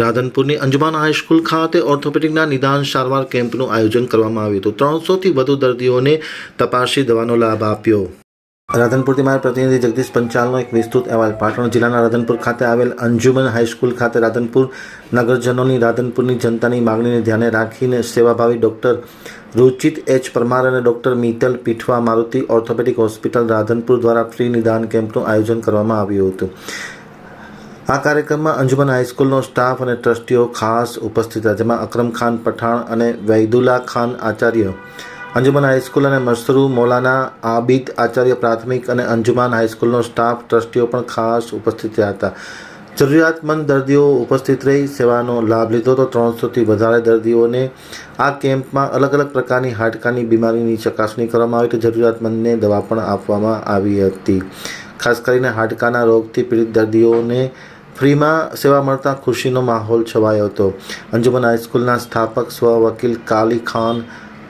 રાધનપુરની અંજુમાન high school ખાતે ઓર્થોપેડિકના નિદાન સારવાર કેમ્પનું આયોજન કરવામાં આવ્યું હતું. ત્રણસોથી વધુ દર્દીઓને તપાસી દવાનો લાભ આપ્યો. રાધનપુરથી મારા પ્રતિનિધિ જગદીશ પંચાલનો એક વિસ્તૃત અહેવાલ. પાટણ જિલ્લાના રાધનપુર ખાતે આવેલ અંજુમન હાઈસ્કૂલ ખાતે રાધનપુર નગરજનોની રાધનપુરની જનતાની માગણીને ધ્યાને રાખીને સેવાભાવી ડૉક્ટર રુચિત એચ પરમાર અને doctor Mittal Pithva Maruti orthopaedic hospital Radhanpur દ્વારા ફ્રી નિદાન કેમ્પનું આયોજન કરવામાં આવ્યું હતું. આ કાર્યક્રમમાં અંજુમન હાઈસ્કૂલનો સ્ટાફ અને ટ્રસ્ટીઓ ખાસ ઉપસ્થિત હતા જેમાં અક્રમ ખાન પઠાણ અને વૈદુલ્લા ખાન આચાર્ય, અંજુમન હાઈસ્કૂલ અને મસરૂ મૌલાના આબિદ આચાર્ય પ્રાથમિક અને અંજુમાન હાઈસ્કૂલનો સ્ટાફ ટ્રસ્ટીઓ પણ ખાસ ઉપસ્થિત રહ્યા હતા. જરૂરિયાતમંદ દર્દીઓ ઉપસ્થિત રહી, સેવાનો લાભ લીધો તો ત્રણસોથી વધારે દર્દીઓને આ કેમ્પમાં અલગ અલગ પ્રકારની હાડકાની બીમારીની ચકાસણી કરવામાં આવી તો જરૂરિયાતમંદને દવા પણ આપવામાં આવી હતી. ખાસ કરીને હાડકાના રોગથી પીડિત દર્દીઓને ફ્રીમાં સેવા મળતા ખુશીનો માહોલ છવાયો હતો. અંજુમન હાઈસ્કૂલના સ્થાપક સ્વ વકીલ કાલી ખાન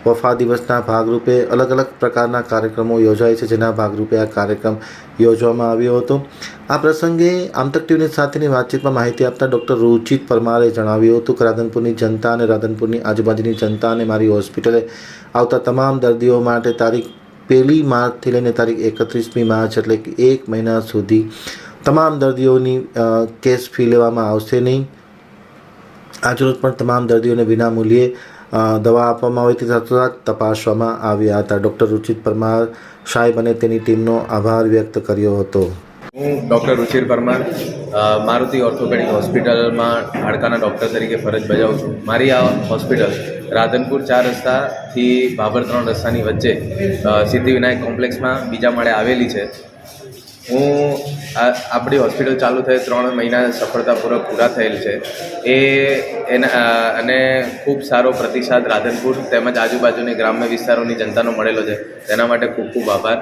વફા દિવસના ભાગરૂપે અલગ અલગ પ્રકારના કાર્યક્રમો યોજાય છે, જેના ભાગરૂપે આ કાર્યક્રમ યોજવામાં આવ્યો હતો. આ પ્રસંગે આમતક ટીવીની સાથેની વાતચીતમાં માહિતી આપતા ડૉક્ટર રુચિત પરમારે જણાવ્યું હતું કે રાધનપુરની જનતા અને રાધનપુરની આજુબાજુની જનતા અને મારી હોસ્પિટલે આવતા તમામ દર્દીઓ માટે તારીખ પહેલી માર્ચથી લઈને તારીખ એકત્રીસમી માર્ચ એટલે કે એક મહિના સુધી તમામ દર્દીઓની કેસ ફી લેવામાં આવશે નહીં. આજરોજ પણ તમામ દર્દીઓને વિનામૂલ્યે મૂલ્યે દવા આપવામાં આવી હતી સાથોસાથ તપાસવામાં આવ્યા હતા. ડૉક્ટર રુચિત પરમાર સાહેબ અને તેની ટીમનો આભાર વ્યક્ત કર્યો હતો. હું ડૉક્ટર રુચિર પરમાર મારુતિ ઓર્થોપેડિક હોસ્પિટલમાં હાડકાના ડૉક્ટર તરીકે ફરજ બજાવું છું. મારી આ હોસ્પિટલ રાધનપુર ચાર રસ્તાથી બાબર ત્રણ રસ્તાની વચ્ચે સિદ્ધિવિનાયક કોમ્પ્લેક્સમાં બીજા માળે આવેલી છે. હું આપણી હોસ્પિટલ ચાલુ થઈ ત્રણ મહિના સફળતાપૂર્વક પૂરા થયેલ છે. એ એના અને ખૂબ સારો પ્રતિસાદ રાધનપુર તેમજ આજુબાજુની ગ્રામ્ય વિસ્તારોની જનતાનો મળેલો છે. તેના માટે ખૂબ ખૂબ આભાર.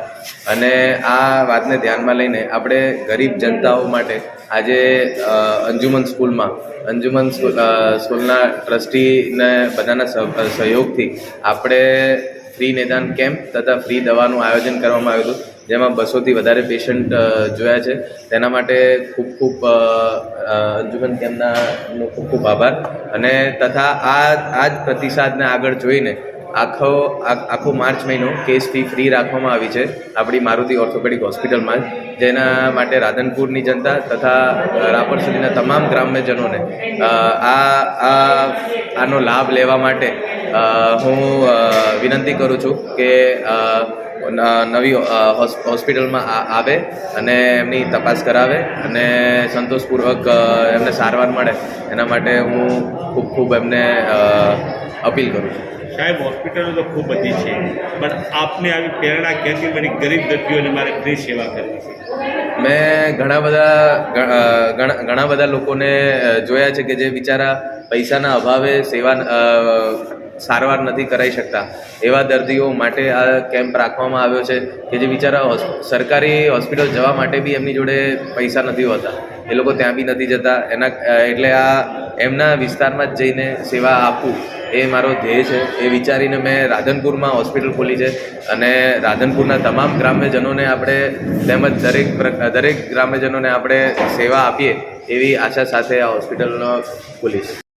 અને આ વાતને ધ્યાનમાં લઈને આપણે ગરીબ જનતાઓ માટે આજે અંજુમન સ્કૂલમાં, અંજુમન સ્કૂલ સ્કૂલના ટ્રસ્ટીને બધાના સહયોગથી આપણે ફ્રી નિદાન કેમ્પ તથા ફ્રી દવાનું આયોજન કરવામાં આવ્યું હતું. જેમાં બસોથી વધારે પેશન્ટ જોયા છે. તેના માટે ખૂબ ખૂબ અંજુમન કેમ્પના ખૂબ ખૂબ આભાર. અને તથા આ આ જ પ્રતિસાદને આગળ જોઈને આખો આખો માર્ચ મહિનો કેસ ફી ફ્રી રાખવામાં આવી છે આપણી મારુતિ ઓર્થોપેડિક હોસ્પિટલમાં જેના માટે રાધનપુરની જનતા તથા રાપર સુધીના તમામ ગ્રામ્યજનોને આ, આનો લાભ લેવા માટે હું વિનંતી કરું છું કે નવી હોસ્પિટલમાં આવે અને એમની તપાસ કરાવે અને સંતોષપૂર્વક એમને સારવાર મળે. એના માટે હું ખૂબ ખૂબ એમને અપીલ કરું છું. સાહેબ હોસ્પિટલો તો ખૂબ બધી છે પણ આપને આવી પ્રેરણા ક્યાંથી મળી? ગરીબ દર્દીઓને મારે ફ્રી સેવા કરવી છે. મેં ઘણા બધા ઘણા બધા લોકોને જોયા છે કે જે બિચારા પૈસાના અભાવે સેવા સારવાર નથી કરાવી શકતા. એવા દર્દીઓ માટે આ કેમ્પ રાખવામાં આવ્યો છે કે જે બિચારા સરકારી હોસ્પિટલ જવા માટે બી એમની જોડે પૈસા નથી હોતા. એ લોકો ત્યાં બી નથી જતા. એના એટલે આ એમના વિસ્તારમાં જ જઈને સેવા આપવું એ મારો ધ્યેય છે. એ વિચારીને મેં રાધનપુરમાં હોસ્પિટલ ખોલી છે અને રાધનપુરના તમામ ગ્રામ્યજનોને આપણે તેમજ દરેક દરેક ગ્રામ્યજનોને આપણે સેવા આપીએ એવી આશા સાથે આ હોસ્પિટલનો ખોલી છે.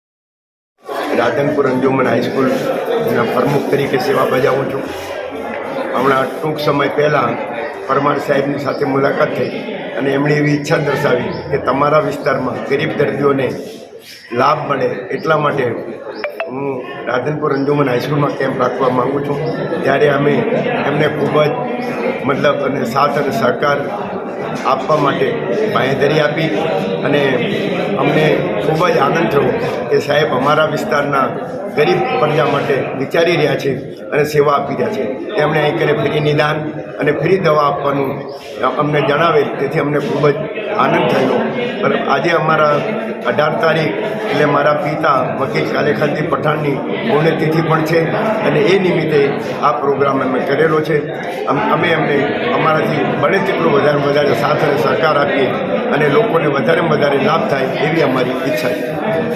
રાધનપુર અંજુમન હાઈસ્કૂલના પ્રમુખ તરીકે સેવા બજાવું છું. હમણાં ટૂંક સમય પહેલાં પરમાર સાહેબની સાથે મુલાકાત થઈ અને એમણે એવી ઈચ્છા દર્શાવી કે તમારા વિસ્તારમાં ગરીબ દર્દીઓને લાભ મળે એટલા માટે હું રાધનપુર અંજુમન હાઈસ્કૂલમાં કેમ્પ રાખવા માગું છું. ત્યારે અમે એમને ખૂબ જ મતલબ અને સાથ અને સહકાર આપવા માટે બાંહેધરી આપી અને અમને ખૂબ જ આનંદ થયો કે સાહેબ અમારા વિસ્તારના ગરીબ પ્રજા માટે વિચારી રહ્યા છે અને સેવા આપી રહ્યા છે. એમણે અહીં કરે ફ્રી નિદાન અને ફ્રી દવા આપવાનું અમને જણાવેલ તેથી અમને ખૂબ જ આનંદ થયો પણ આજે અમારા અઢાર તારીખ એટલે મારા પિતા વકીલ કાલેખાનજી પઠાણની પુણ્યતિથિ પણ છે અને એ નિમિત્તે આ પ્રોગ્રામ અમે કરેલો છે. અમ- એમને અમારાથી બને તેટલું વધારે વધારે સાથ સહકાર આપીએ અને લોકોને વધારે વધારે લાભ થાય એવી અમારી ઈચ્છા છે.